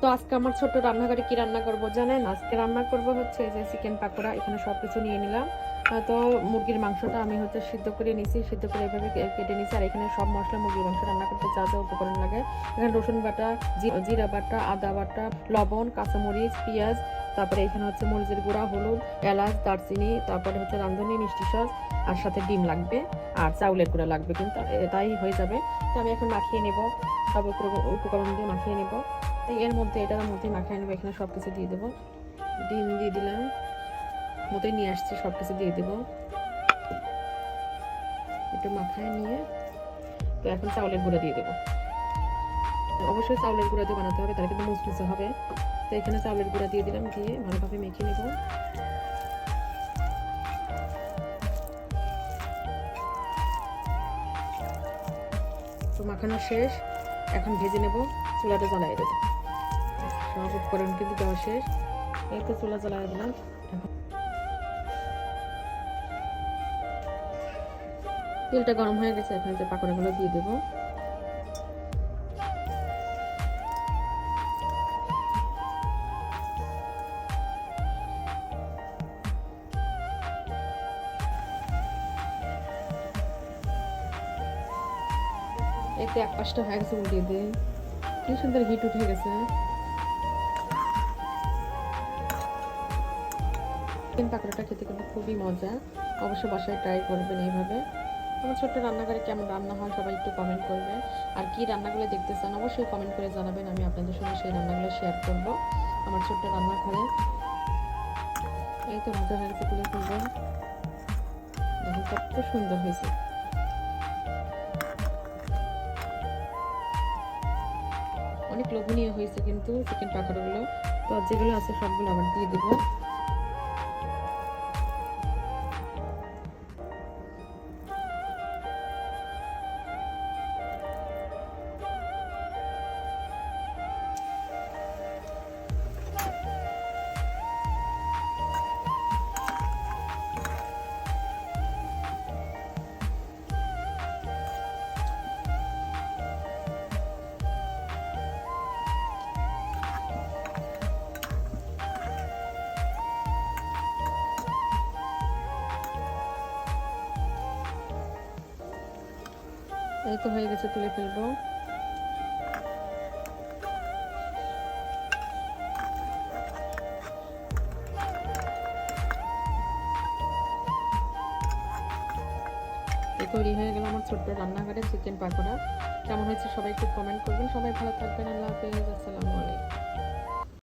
তো আজকে আমার ছোট রান্নাঘরে কি রান্না করব জানেন? আজকে রান্না করব হচ্ছে যে চিকেন পাকোড়া, এখানে সব কিছু নিয়ে নিলাম। তো মুরগির মাংসটা আমি হচ্ছে সিদ্ধ করে নিছি, সিদ্ধ করে এভাবে কেটে নিছি। আর এখানে সব মশলা মুরগির মাংস রান্না করতে যা যা উপকরণ লাগে। এখানে রসুন বাটা জিরা বাটা, আদা বাটা, লবণ, কাঁচামরিচ, পেঁয়াজ, তারপরে এখানে হচ্ছে মরিচের গুঁড়া, হলুদ, এলাচ, দারচিনি, তারপরে হচ্ছে রাঁধুনি, মিষ্টি সস, আর সাথে ডিম লাগবে। আর চাউলের গুঁড়া লাগবে কিন্তু তাই হয়ে যাবে। তো আমি এখন মাখিয়ে নেব। সব উপকরণ দিয়ে মাখিয়ে নেব। এর মধ্যে এটার মধ্যে মাখিয়ে নেব এখানে সব কিছু দিয়ে দেবো। ডিম দিয়ে দিলাম। মতোই নিয়ে আসছি সব কিছু দিয়ে দেবো। একটু মাখায় নিয়ে, তো এখন চাউলের গুঁড়া দিয়ে দেবো। অবশ্যই চাউলের গুঁড়া দিয়ে বানাতে হবে, তাহলে কিন্তু মুচমুচে হবে। তো এখানে চাউলের গুঁড়া দিয়ে দিলাম, দিয়ে ভালোভাবে মেখে নেব। তো মাখানো শেষ। এখন ভেজে নেব, চুলাটা জ্বালাই দেবো। সব উপকরণ কিন্তু দেওয়া শেষ। এই তো চুলা জ্বালাই দিলাম। তেলটা গরম হয়ে গেছে, এখন যে পাকোড়াগুলো দিয়ে দেবো। এতে এক পাশটা হয়ে গেছে উল্টিয়ে দিন কি সুন্দর হিট উঠে গেছে। চিকেন পাকোড়াটা খেতে কিন্তু খুবই মজা। অবশ্যই বাসায় ট্রাই করবেন এইভাবে। আমার ছোট্ট রান্নাঘরে কেমন রান্না হয় সবাই একটু কমেন্ট করবে। আর কি রান্নাগুলো দেখতে চান অবশ্যই কমেন্ট করে জানাবেন, আমি আপনাদের সঙ্গে সেই রান্নাগুলো শেয়ার করব। আমার ছোট্ট রান্নাঘরে। এই তো মজা হয়ে গেছে তুলে ফেলবেন দেখুন কত সুন্দর হয়েছে। অনেক লোভনীয় হয়েছে কিন্তু চিকেন পাকোড়াগুলো। তো যেগুলো আছে সবগুলো আবার দিয়ে দেবো। এই তো হয়ে গেছে, তুলে ফেলব। তৈরি হয়ে গেল আমার ছোট্ট রান্নাঘরে চিকেন পাকোড়া। কেমন হয়েছে সবাই একটু কমেন্ট করবেন। সবাই ভালো থাকবেন। আল্লাহ হাফেজ। আসসালাম